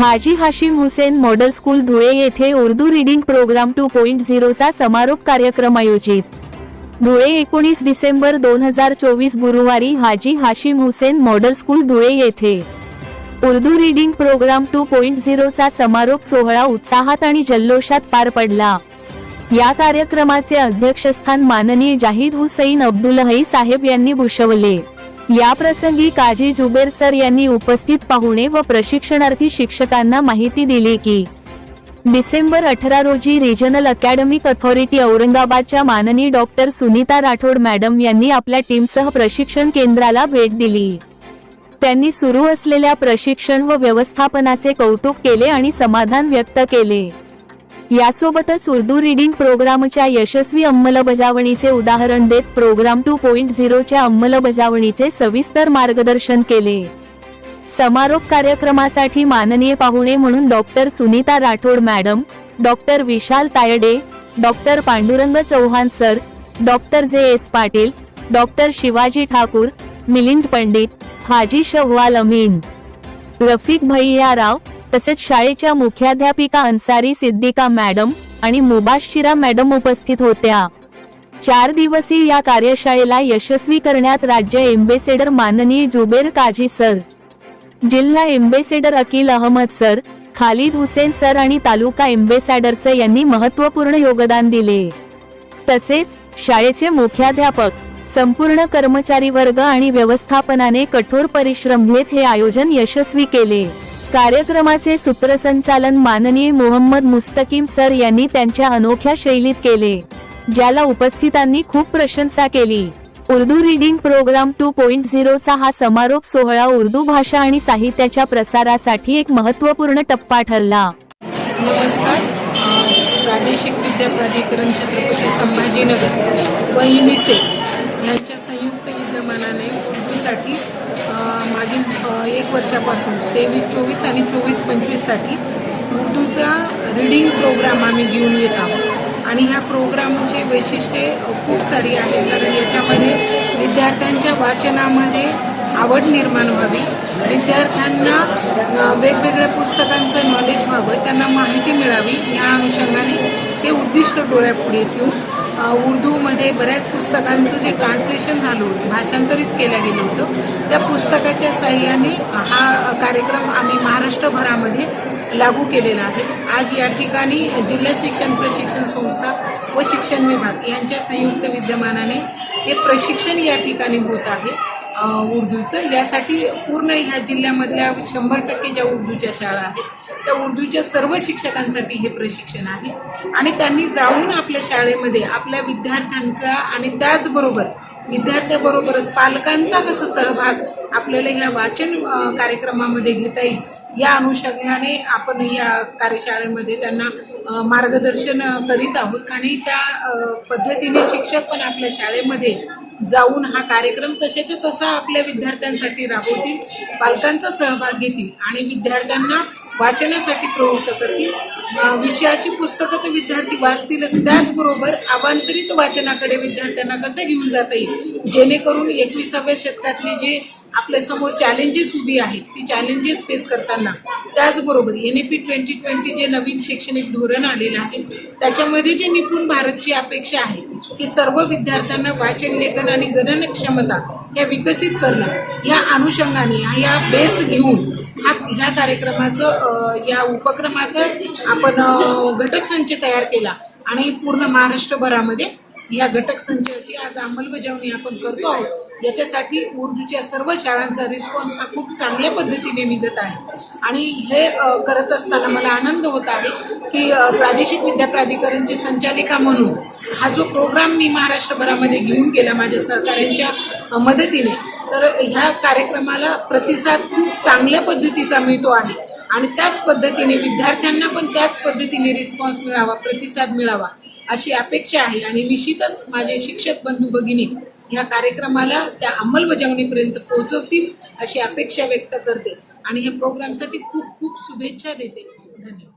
हाजी Hashim Hussain model school Dhule येथे Urdu reading programme two point झिरोचा समारोप कार्यक्रम आयोजित. धुळे एकोणीस डिसेंबर दोन हजार चोवीस गुरुवारी हाजी हाशिम हुसेन मॉडल स्कूल धुळे येथे. Urdu reading programme two point झिरोचा समारोप सोहळा उत्साहात आणि जल्लोषात पार पडला. या कार्यक्रमाचे अध्यक्षस्थान माननीय जाहीद हुसैन अब्दुलहई साहेब यांनी भूषवले. याप्रसंगी काजी जुबेर सर यांनी उपस्थित पाहुणे व प्रशिक्षणार्थी शिक्षकांना माहिती दिली की डिसेंबर अठरा रोजी रिजनल अकॅडमिक अथॉरिटी औरंगाबादच्या माननीय डॉक्टर सुनीता राठोड मॅडम यांनी आपल्या टीमसह प्रशिक्षण केंद्राला भेट दिली. त्यांनी सुरू असलेल्या प्रशिक्षण व व्यवस्थापनाचे कौतुक केले आणि समाधान व्यक्त केले. यासोबतच उर्दू रीडिंग प्रोग्रामच्या यशस्वी अंमलबजावणीचे उदाहरण देत प्रोग्राम टू पॉईंट झिरोच्या अंमलबजावणीचे सविस्तर मार्गदर्शन केले. समारोप कार्यक्रमासाठी माननीय पाहुणे म्हणून doctor Sunita Rathod madam doctor Vishal Tayade doctor Pandurang Chauhan sir doctor J S Patil doctor Shivaji Thakur Milind Pandit Haji Shawwal Amin Rafiq भैया राव तसेच शाळेच्या मुख्याध्यापिका अन्सारी सिद्दिका मॅडम आणि मुबाशिरा मॅडम उपस्थित होत्या. चार दिवसीय या कार्यशाळेला यशस्वी करण्यात राज्य एम्बेसेडर माननीय जुबेर काझी सर जिल्हा ambassador Akil Ahmed sir Khalid Hussain sir आणि तालुका एम्बेसॅडर्स यांनी महत्त्वपूर्ण योगदान दिले. तसेच शाळेचे मुख्याध्यापक संपूर्ण कर्मचारी वर्ग आणि व्यवस्थापनाने कठोर परिश्रम घेत हे आयोजन यशस्वी केले. कार्यक्रमाचे सूत्रसंचालन माननीय मोहम्मद मुस्तकीम सर यांनी त्यांच्या अनोख्या शैलीत केले ज्याला उपस्थितांनी खूप प्रशंसा केली. Urdu reading programme two point झिरोचा हा समारोप सोहळा उर्दू भाषा आणि साहित्याच्या प्रसारासाठी एक महत्त्वपूर्ण टप्पा ठरला. नमस्कार. प्रादेशिक विद्या प्राधिकरण छत्रपती संभाजीनगर व युनिसेफ यांच्या संयुक्त विद्यमानाने उर्दूसाठी एक वर्षापासून. तेवीस चोवीस आणि चोवीस पंचवीससाठी उर्दूचा रीडिंग प्रोग्राम आम्ही घेऊन येत आहोत. आणि ह्या प्रोग्रामचे वैशिष्ट्ये खूप सारी आहेत. कारण याच्यामध्ये विद्यार्थ्यांच्या वाचनामध्ये आवड निर्माण व्हावी. विद्यार्थ्यांना वेगवेगळ्या पुस्तकांचं नॉलेज व्हावं. त्यांना माहिती मिळावी. या अनुषंगाने हे उद्दिष्ट डोळ्यापुढे ठेवून उर्दूमध्ये बऱ्याच पुस्तकांचं जे ट्रान्सलेशन झालं होतं भाषांतरित केलं गेलं होतं त्या पुस्तकाच्या साह्याने हा कार्यक्रम आम्ही महाराष्ट्रभरामध्ये लागू केलेला आहे. आज या ठिकाणी जिल्हा शिक्षण प्रशिक्षण संस्था व शिक्षण विभाग यांच्या संयुक्त विद्यमानाने हे प्रशिक्षण या ठिकाणी होत आहे उर्दूचं. यासाठी पूर्ण ह्या जिल्ह्यामधल्या शंभर टक्के ज्या उर्दूच्या शाळा आहेत त्या उर्दूच्या सर्व शिक्षकांसाठी हे प्रशिक्षण आहे. आणि त्यांनी जाऊन आपल्या शाळेमध्ये आपल्या विद्यार्थ्यांचा आणि त्याचबरोबर विद्यार्थ्याबरोबरच पालकांचा कसा सहभाग आपल्याला ह्या वाचन कार्यक्रमामध्ये घेता येईल या अनुषंगाने आपण या कार्यशाळेमध्ये त्यांना मार्गदर्शन करीत आहोत. आणि त्या पद्धतीने शिक्षक पण आपल्या शाळेमध्ये जाऊन हा कार्यक्रम तशाच्या तसा आपल्या विद्यार्थ्यांसाठी राबवतील पालकांचा सहभाग घेतील आणि विद्यार्थ्यांना वाचनासाठी प्रवृत्त करतील. विषयाची पुस्तकं तर विद्यार्थी वाचतीलच त्याचबरोबर अवांतरित वाचनाकडे विद्यार्थ्यांना कसं घेऊन जाता येईल? जेणेकरून एकविसाव्या शतकातले जे आपल्यासमोर चॅलेंजेस उभी आहेत ती चॅलेंजेस फेस करताना त्याचबरोबर N E P twenty twenty जे नवीन शैक्षणिक धोरण आलेलं आहे त्याच्यामध्ये जे निपुण भारतची अपेक्षा आहे की सर्व विद्यार्थ्यांना वाचन लेखन आणि गणन क्षमता या विकसित करणं या अनुषंगाने या बेस घेऊन हा ह्या कार्यक्रमाचं या उपक्रमाचं आपण घटक संच तयार केला आणि पूर्ण महाराष्ट्रभरामध्ये या घटक संचाची आज अंमलबजावणी आपण करतो आहोत. याच्यासाठी उर्दूच्या सर्व शाळांचा रिस्पॉन्स हा खूप चांगल्या पद्धतीने निघत आहे. आणि हे करत असताना मला आनंद होत आहे की प्रादेशिक विद्या प्राधिकरणची संचालिका म्हणून हा जो प्रोग्राम मी महाराष्ट्रभरामध्ये घेऊन गेला माझ्या सहकाऱ्यांच्या मदतीने तर ह्या कार्यक्रमाला प्रतिसाद खूप चांगल्या पद्धतीचा मिळतो आहे. आणि त्याच पद्धतीने विद्यार्थ्यांना पण त्याच पद्धतीने रिस्पॉन्स मिळावा प्रतिसाद मिळावा अशी अपेक्षा आहे. आणि निश्चितच माझे शिक्षक बंधू भगिनी ह्या कार्यक्रमाला त्या अंमलबजावणीपर्यंत पोहोचवतील अशी अपेक्षा व्यक्त करते. आणि ह्या प्रोग्रामसाठी खूप खूप शुभेच्छा देते. धन्यवाद.